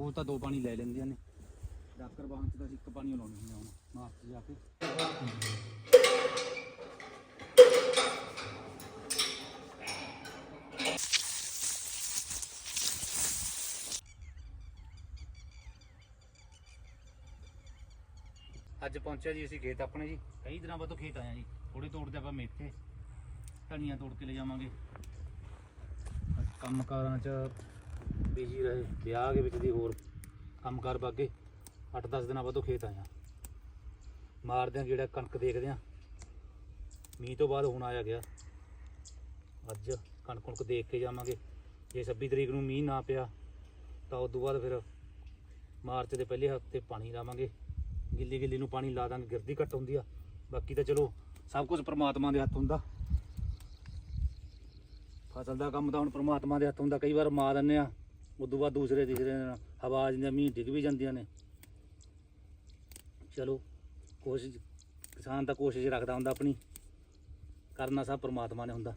ਉਹ ਤਾਂ ਦੋ ਪਾਣੀ ਲੈ ਲੈਂਦੀਆਂ ਨੇ। ਡਾਕਰ ਬਾਹਾਂ ਚ ਤਾਂ ਅਸੀਂ ਇੱਕ ਪਾਣੀ ਲਾਉਣੀ ਹੁੰਦਾ ਹੁਣ, ਮਾਰਚ ਜਾ ਕੇ। ਅੱਜ ਪਹੁੰਚਿਆ ਜੀ ਅਸੀਂ ਖੇਤ ਆਪਣੇ ਜੀ। ਕਈ ਦਿਨਾਂ ਬਾਅਦ ਤੋਂ ਖੇਤ ਆਇਆ ਜੀ। ਥੋੜੇ ਤੋੜਦੇ ਆਪਾਂ ਮੇਥੇ। ਧਨੀਆ ਤੋੜ ਕੇ ਲੈ ਜਾਵਾਂਗੇ। ਅੱਜ ਕੰਮਕਾਰਾਂ 'ਚ ਬਿਜ਼ੀ ਰਹੇ ਵਿਆਹ ਦੇ ਵਿੱਚ ਦੀ ਹੋਰ ਕੰਮਕਾਰ ਬਾਗੇ। 8-10 ਦਿਨਾਂ ਬਾਅਦੋਂ ਖੇਤ ਆਇਆ। ਮਾਰਦੇ ਆ ਜਿਹੜਾ ਕਣਕ ਦੇਖਦੇ ਆ ਮੀਂਹ ਤੋਂ ਬਾਅਦ ਹੁਣ ਆਇਆ ਗਿਆ। ਅੱਜ ਕਣਕ ਕੁਣਕ ਦੇਖ ਕੇ ਜਾਵਾਂਗੇ। ਜੇ 26 ਤਰੀਕ ਨੂੰ ਮੀਂਹ ਨਾ ਪਿਆ, ਤਾਂ ਉਸ ਤੋਂ ਬਾਅਦ ਫਿਰ ਮਾਰਚ ਦੇ ਪਹਿਲੇ ਹਫ਼ਤੇ ਪਾਣੀ ਲਾਵਾਂਗੇ। ਗਿੱਲੀ ਗਿੱਲੀ ਨੂੰ ਪਾਣੀ ਲਾ ਦਾਂਗੇ, ਗਿਰਦੀ ਘੱਟ ਹੁੰਦੀ ਆ। ਬਾਕੀ ਤਾਂ ਚਲੋ ਸਭ ਕੁਝ ਪ੍ਰਮਾਤਮਾ ਦੇ ਹੱਥ ਹੁੰਦਾ। ਫਸਲ ਦਾ ਕੰਮ ਤਾਂ ਹੁਣ ਪ੍ਰਮਾਤਮਾ ਦੇ ਹੱਥ ਹੁੰਦਾ। ਕਈ ਵਾਰ ਮਾਰ ਦਿੰਦੇ ਆ ਉਦੋਂ ਬਾਅਦ ਦੂਸਰੇ ਤੀਸਰੇ ਦਿਨ ਹਵਾ ਆ ਜਾਂਦੀ ਆ, ਮੀਂਹ ਡਿੱਗ ਵੀ ਜਾਂਦੀਆਂ ਨੇ। ਚਲੋ ਕੋਸ਼ਿਸ਼ ਕਿਸਾਨ ਤਾਂ ਕੋਸ਼ਿਸ਼ ਰੱਖਦਾ ਹੁੰਦਾ ਆਪਣੀ ਕਰਨਾ ਸਭ ਪ੍ਰਮਾਤਮਾ ਨੇ ਹੁੰਦਾ।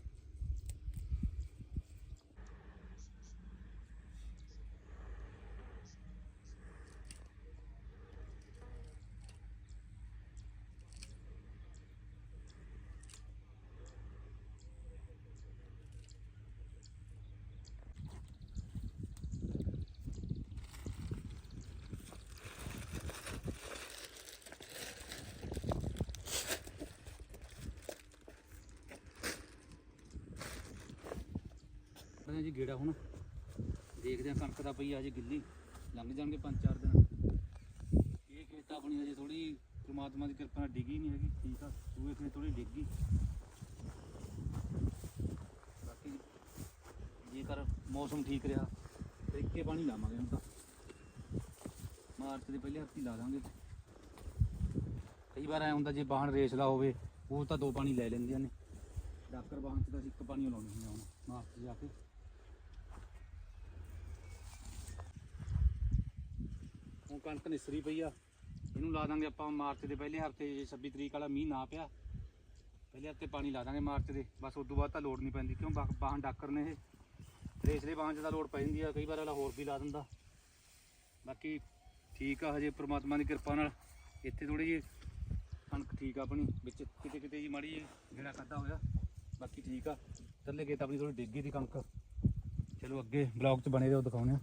ਜੀ ਗੇੜਾ ਹੁਣ। ਦੇਖਦੇ ਆ ਕਣਕ ਦਾ ਪਈ ਅਜੇ ਗਿੱਲੀ। ਲੰਘ ਜਾਣਗੇ ਪੰਜ ਚਾਰ ਦਿਨ। ਇਹ ਖੇਤ ਆਪਣੀ ਅਜੇ ਥੋੜੀ ਪ੍ਰਮਾਤਮਾ ਦੀ ਕਿਰਪਾ ਨਾਲ ਡਿੱਗੀ ਨਹੀਂ ਹੈਗੀ। ਠੀਕ ਆ, ਦੂਏ ਖੇਤ ਥੋੜੀ ਡਿੱਗੀ। ਬਾਕੀ ਜੇਕਰ ਮੌਸਮ ਠੀਕ ਰਿਹਾ ਤਾਂ ਇੱਕੇ ਪਾਣੀ ਲਾਵਾਂਗੇ ਹੁਣ ਤਾਂ। ਮਾਰਚ ਦੇ ਪਹਿਲੇ ਹਫ਼ਤੇ ਲਾ ਦਾਂਗੇ। ਕਈ ਵਾਰ ਐ ਹੁੰਦਾ ਜੇ ਬਾਹਣ ਰੇਸਲਾ ਹੋਵੇ, ਉਹ ਤਾਂ ਦੋ ਪਾਣੀ ਲੈ ਲੈਂਦੀਆਂ ਨੇ। ਡਾਕਰ ਬਾਹਾਂ ਚ ਤਾਂ ਅਸੀਂ ਇੱਕ ਪਾਣੀ ਲਾਉਣੀ ਹੁੰਦਾ ਹੁਣ, ਮਾਰਚ ਜਾ ਕੇ। ਹੁਣ ਕਣਕ ਨਿਸਰੀ ਪਈ ਆ। ਇਹਨੂੰ ਲਾ ਦਾਂਗੇ ਆਪਾਂ ਮਾਰਚ ਦੇ ਪਹਿਲੇ ਹਫ਼ਤੇ, ਜੇ 26 ਤਰੀਕ ਵਾਲਾ ਮੀਂਹ ਨਾ ਪਿਆ। ਪਹਿਲੇ ਹਫ਼ਤੇ ਪਾਣੀ ਲਾ ਦਾਂਗੇ ਮਾਰਚ ਦੇ। ਬਸ ਉਸ ਤੋਂ ਬਾਅਦ ਤਾਂ ਲੋੜ ਨਹੀਂ ਪੈਂਦੀ, ਕਿਉਂ ਬਾਹ- ਬਾਹਾਂ ਡਾਕਰ ਨੇ ਇਹ। ਰੇਸਲੇ ਬਾਹਾਂ 'ਚ ਤਾਂ ਲੋੜ ਪੈ ਜਾਂਦੀ ਆ, ਕਈ ਵਾਰ ਵਾਲਾ ਹੋਰ ਵੀ ਲਾ ਦਿੰਦਾ। ਬਾਕੀ ਠੀਕ ਆ ਹਜੇ ਪ੍ਰਮਾਤਮਾ ਦੀ ਕਿਰਪਾ ਨਾਲ। ਇੱਥੇ ਥੋੜੀ ਜਿਹੀ ਕਣਕ ਠੀਕ ਆ ਆਪਣੀ, ਵਿੱਚ ਕਿਤੇ ਕਿਤੇ ਜੀ ਮਾੜੀ ਜਿਹੀ ਜਿਹੜਾ ਖਾਦਾ ਹੋਇਆ। ਬਾਕੀ ਠੀਕ ਆ। ਥੱਲੇ ਖੇਤ ਆਪਣੀ ਥੋੜੀ ਡਿੱਗੀ ਦੀ ਕਣਕ। ਚਲੋ ਅੱਗੇ ਬਲੌਗ 'ਚ ਬਣੇ ਰਹੋ ਦਿਖਾਉਣੇ ਆ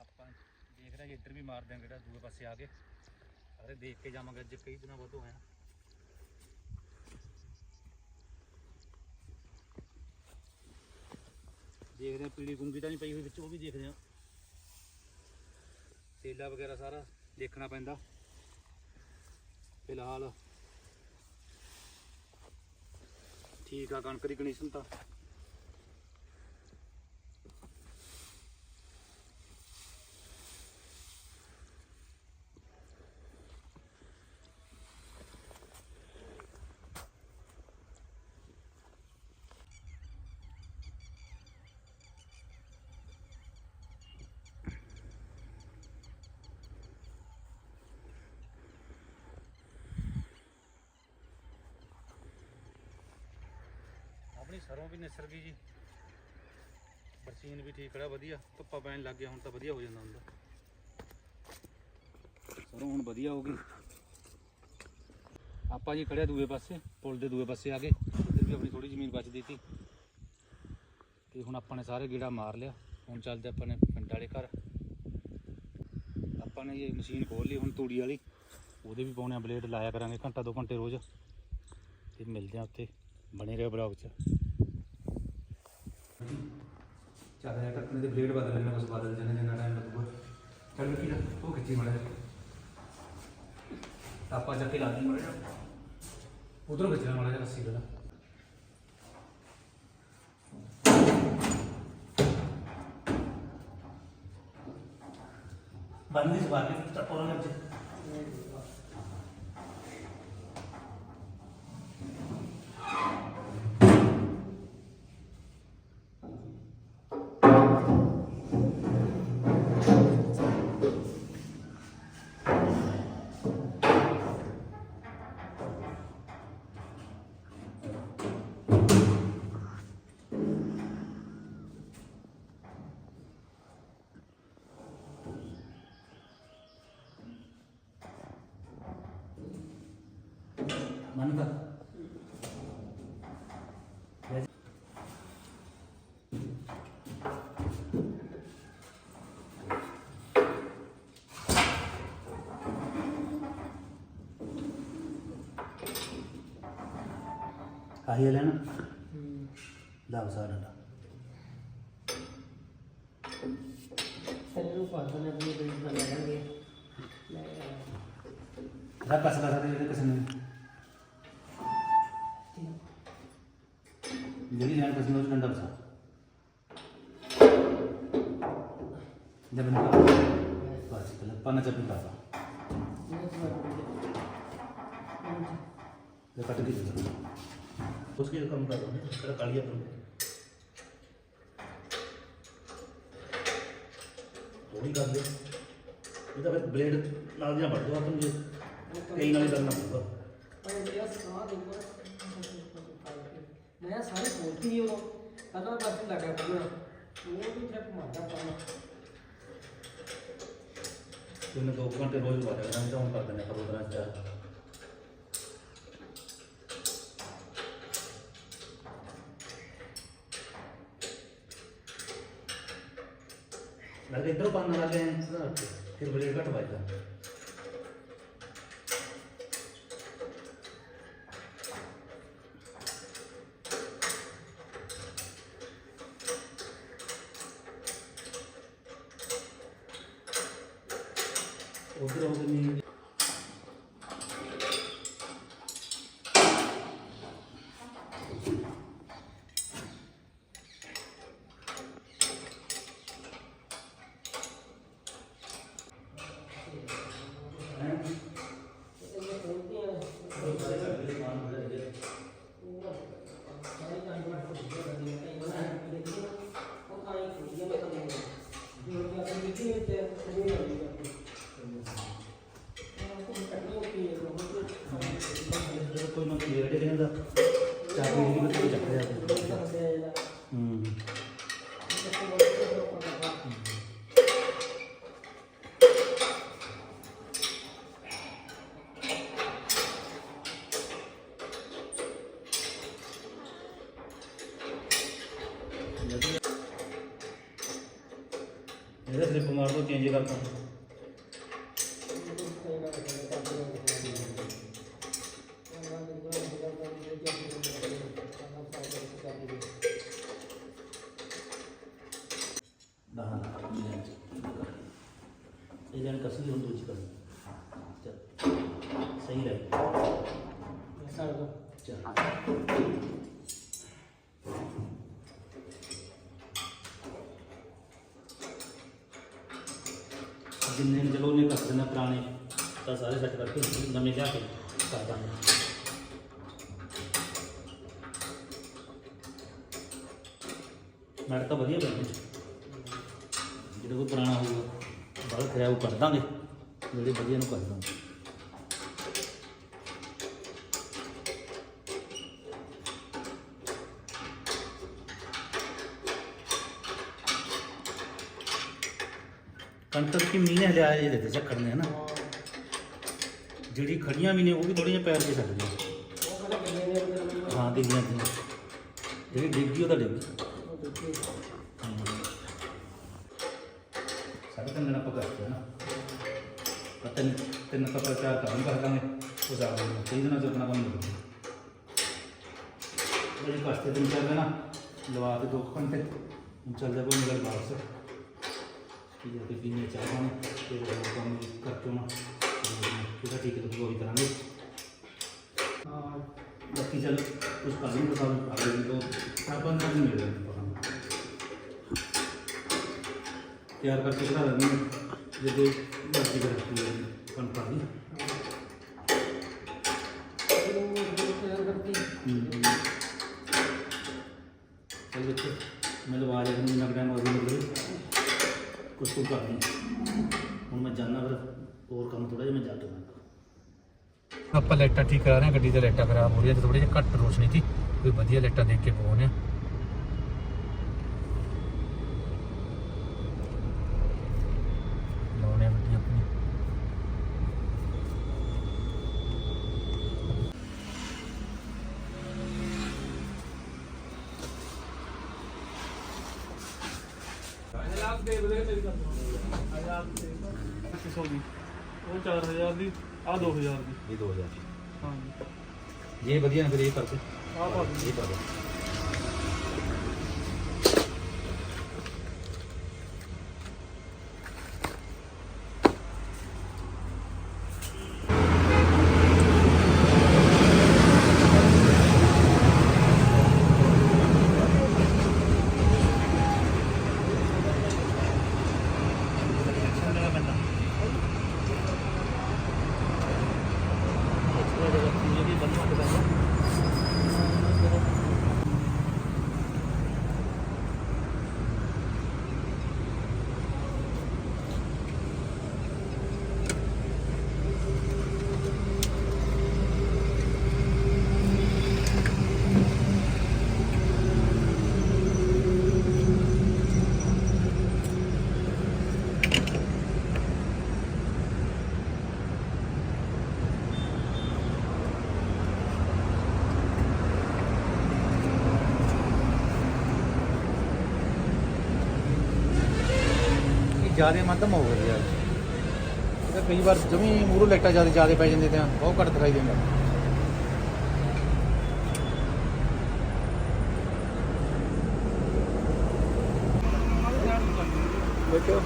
ਆਪਾਂ ਦੇਖ ਰਹੇ ਇੱਧਰ ਵੀ ਮਾਰ ਦਿਆਂਗੇ ਜਿਹੜਾ ਦੂਏ ਪਾਸੇ ਆ ਕੇ। ਸਾਰੇ ਦੇਖ ਕੇ ਜਾਵਾਂਗੇ ਅੱਜ ਕਈ ਦਿਨਾਂ ਬਾਅਦ ਹੋਇਆ। ਦੇਖਦੇ ਹਾਂ ਪੀਲੀ ਗੁੰਗੀ ਤਾਂ ਨਹੀਂ ਪਈ ਹੋਈ ਵਿੱਚ, ਉਹ ਵੀ ਦੇਖਦੇ ਆ। ਤੇਲਾ ਵਗੈਰਾ ਸਾਰਾ ਦੇਖਣਾ ਪੈਂਦਾ। ਫਿਲਹਾਲ ਠੀਕ ਆ ਕਣਕ ਦੀ ਕੰਡੀਸ਼ਨ ਤਾਂ। ਆਪਣੀ ਸਰੋਂ ਵੀ ਨਿਸਰ ਗਈ ਜੀ। ਬਰਸੀਨ ਵੀ ਠੀਕ ਖੜਾ ਵਧੀਆ। ਧੁੱਪਾ ਪੈਣ ਲੱਗ ਗਿਆ ਹੁਣ ਤਾਂ ਵਧੀਆ ਹੋ ਜਾਂਦਾ ਹੁੰਦਾ। ਸਰੋਂ ਹੁਣ ਵਧੀਆ ਹੋ ਗਈ। ਆਪਾਂ ਜੀ ਖੜਿਆ ਦੂਏ ਪਾਸੇ, ਪੁਲ ਦੇ ਦੂਏ ਪਾਸੇ ਆ ਗਏ ਇੱਧਰ ਵੀ ਆਪਣੀ ਥੋੜੀ ਜ਼ਮੀਨ ਬਚਦੀ ਸੀ। ਤੇ ਹੁਣ ਆਪਾਂ ਨੇ ਸਾਰੇ ਗੇੜਾ ਮਾਰ ਲਿਆ। ਹੁਣ ਚੱਲਦੇ ਆਪਾਂ ਨੇ ਪਿੰਡ ਵਾਲੇ ਘਰ। ਆਪਾਂ ਨੇ ਇਹ ਮਸ਼ੀਨ ਖੋਲ ਲਈ, ਹੁਣ ਤੂੜੀ ਵਾਲੀ। ਉਹਦੇ ਵੀ ਪਾਉਣੇ ਆ, ਬਲੇਡ ਲਾਇਆ ਕਰਾਂਗੇ, ਘੰਟਾ ਦੋ ਘੰਟੇ ਰੋਜ਼। ਤੇ ਮਿਲਦੇ ਆ ਉੱਥੇ, ਬਣੇ ਰਹੋ ਬਲੌਗ 'ਚ। ਚੱਲ ਰਿਹਾ ਟੱਕਣੇ ਦੇ ਬਲੇਡ ਬਦਲ ਲੈਣਾ ਬਸ ਬਦਲ ਜਾਣਾ, ਜਿੰਨਾ ਟਾਈਮ ਲੱਗੂਗਾ। ਚੱਲ ਕੀ ਉਹ ਖਿੱਚੀ ਮੜਾ ਆਪਾਂ ਜਾ ਕੇ ਲਾ ਦੀ ਮੜਾ ਉਧਰੋਂ ਖਿੱਚਣਾ ਮੜਾ ਜਿਹਾ ਰੱਸੀ ਵਾਲਾ ਬੰਦੀ ਸਵਾ ਕੇ ਟੱਪੋਂ ਨਾ ਮੰਨਦਾ ਆਹੀ ਲੈਣਾ ਲਾ ਸਾਰਾ ਲਾ ਤੈਨੂੰ ਪਤਾ ਨਾ ਵੀ ਬੈਠ ਜਾਣਗੇ ਲੈ ਰੱਬ ਅਸਲਾ ਸਾਡੇ ਕਿਸੇ ਨੂੰ। ਜਿਹੜੀ ਲੈਣ ਕਿਸੇ ਨੂੰ ਡੰਡਾ ਵਸਾ ਜਬ ਨਾ ਬਸ ਪਹਿਲਾਂ ਪਾਣਾ ਚੱਪੀ ਪਾ ਦੇ ਕੱਟ ਕੇ ਦੇ उसके कम कर दो थोड़ा कालिया करो थोड़ी कर दे ਇਹ ਤਾਂ ਫਿਰ ਬਲੇਡ ਨਾਲ ਦੀਆਂ ਵੱਢ ਦੋ ਆਪਾਂ ਨੂੰ ਜੇ ਕਈ ਨਾਲ ਹੀ ਕਰਨਾ ਪਊਗਾ ਮੈਂ ਸਾਰੇ ਬੋਲਤੀ ਹੀ ਉਹ ਕਦੋਂ ਬਸ ਲੱਗਾ ਪੜਨਾ ਉਹ ਵੀ ਟ੍ਰਿਪ ਮਾਰਦਾ ਪੜਨਾ ਇਹਨੇ ਦੋ ਘੰਟੇ ਰੋਜ਼ ਵਾਰਿਆ ਕਰਾਂ ਤਾਂ ਹੁਣ ਕਰ ਦਿੰਦੇ ਕਦੋਂ ਤਰ੍ਹਾਂ ਚਾਹ ਲੱਗੇ ਇਧਰੋਂ ਪੰਨ ਲਾ ਫਿਰ ਬਲੇਡ ਘੱਟ ਵੱਜਦਾ। ਕੋਈ ਨਾ ਕੋਈ ਰੇੜੇ ਕਹਿੰਦਾ ਚਾਬੀ ਦੀ ਵੀ ਚੱਕ ਰਿਹਾ ਹੂੰ ਇਹਦਾ ਸਲਿੱਪ ਮਾਰ ਦੋ ਚੇਂਜ ਕਰਤਾ ਦਹਾਂ ਇਹ ਲੈਣ ਕਸੀ ਹੁਣ ਦੂਜੀ ਕਰ ਚੱਲ। ਸਹੀ ਰਹਿ। ਚੱਲ ਜਿੰਨੇ ਨੂੰ ਚਲੋ ਪੁਰਾਣੇ ਤਾਂ ਸਾਰੇ ਸੈੱਟ ਕਰਕੇ ਨਵੇਂ ਲਿਆ ਕੇ ਕਰ ਦਾਂਗੇ। ਮੈਟ ਤਾਂ ਵਧੀਆ ਬਣੇ ਜਿਹੜਾ ਕੋਈ ਪੁਰਾਣਾ ਹੋਊਗਾ ਬਾਹਰ ਖਰਿਆ ਉਹ ਕਰ ਦਾਂਗੇ। ਜਿਹੜੇ ਵਧੀਆ ਨੂੰ ਕਰ ਦਾਂਗੇ। ਕੰਟਰ ਕੀ ਮੀਨੇ ਹਲਿਆ ਇਹ ਦੇ ਚੱਕਰ ਨੇ ਹਨਾ ਜਿਹੜੀ ਖੜੀਆਂ ਵੀ ਨੇ ਉਹ ਵੀ ਥੋੜੀਆਂ ਪੈਰ ਕੇ ਛੱਡ ਗਈਆਂ ਹਾਂ ਡਿੱਗੀਆਂ ਸੀ ਜਿਹੜੀ ਡਿੱਗੀ ਉਹ ਤਾਂ ਡਿੱਗੀ ਸਾਡੇ ਕੰਨ ਨਾਲ ਪਕੜਦੇ ਨਾ ਪਤਨ ਤਿੰਨ ਕਪੜਾ ਚਾਰ ਕੰਮ ਕਰ ਦਾਂਗੇ ਉਹ ਜਾ ਰਹੇ ਕਈ ਦਿਨਾਂ ਚ ਆਪਣਾ ਕੰਮ ਹੋ ਜਾਊਗਾ ਜਿਹੜੀ ਪਾਸਤੇ ਦਿਨ ਚੱਲਦਾ ਨਾ ਲਵਾ ਕੇ ਦੋ ਕੁ ਘੰਟੇ ਹੁਣ ਚੱਲਦਾ ਕੋਈ ਮੇਰਾ ਬਾਸ ਠੀਕ ਹੈ ਤੇ ਪੀਣੇ ਚਾਹ ਪਾਣੀ ਤੇ ਹੋਰ ਕੰਮ ਕਰ ਚੋਂ ਨਾ ਠੀਕ ਹੈ ਕੋਈ ਕਰਾਂਗੇ। ਹਾਂ, ਬਾਕੀ ਚੱਲ ਕੁਝ ਕਰ ਨਹੀਂ ਪਤਾ ਅਗਲੇ ਦਿਨ ਤੋਂ ਸਾਬਨ ਨਾਲ ਨਹੀਂ ਮਿਲਦਾ ਤਿਆਰ ਕਰਕੇ ਦਿਖਾ ਦਿੰਦੀ ਹਾਂ। ਜਦੋਂ ਮਰਜ਼ੀ ਕਰਤੀ ਹੈ। ਕੰਮ ਮੈਂ ਲਵਾ ਲਿਆ ਮੈਨੂੰ ਲੱਗਦਾ ਮੈਂ ਉਹਦੇ ਲਈ ਕੁਝ ਕੁ ਕਰਦੀ ਹੁਣ ਮੈਂ ਜਾਣਾ ਫਿਰ ਹੋਰ ਕੰਮ ਥੋੜਾ ਜਿਹਾ ਮੈਂ ਜਾ ਕੇ ਕਰਾਂਗਾ ਆਪਾਂ ਲਾਈਟਾਂ ਠੀਕ ਕਰਾ ਰਹੇ ਹਾਂ, ਗੱਡੀ ਦੀਆਂ ਲਾਈਟਾਂ ਖਰਾਬ ਹੋ ਰਹੀਆਂ ਤੇ ਥੋੜੀ ਜਿਹੀ ਘੱਟ ਰੋਸ਼ਨੀ ਸੀ। ਕੋਈ ਵਧੀਆ ਲਾਈਟਾਂ ਦੇਖ ਕੇ ਪਵਾਉਣੇ ਆ ਆ ਗੱਡੀ ਆਪਣੀ ਸੌ ਦੀ ਉਹ 4000 ਦੀ ਆ 2000 ਦੀ। ਇਹ 2000 ਹਾਂ ਜੇ ਵਧੀਆ ਨਾ ਫਿਰ ਇਹ ਕਰਕੇ ਆਹ ਪਾ ਦਿਓ। ਇਹ ਪਾ ਦਿਓ ਇਹ ਜ਼ਿਆਦਾ ਮੱਧਮ ਹੋ ਗਈ ਯਾਰ ਇਹ ਕਈ ਵਾਰ ਜਮੀ ਮੂਰੋ ਲਾਈਟਾਂ ਜ਼ਿਆਦਾ ਜ਼ਿਆਦਾ ਪੈ ਜਾਂਦੇ ਤੇ ਬਹੁਤ ਘੱਟ ਦਿਖਾਈ ਦਿੰਦਾ। ਦੇਖੋ।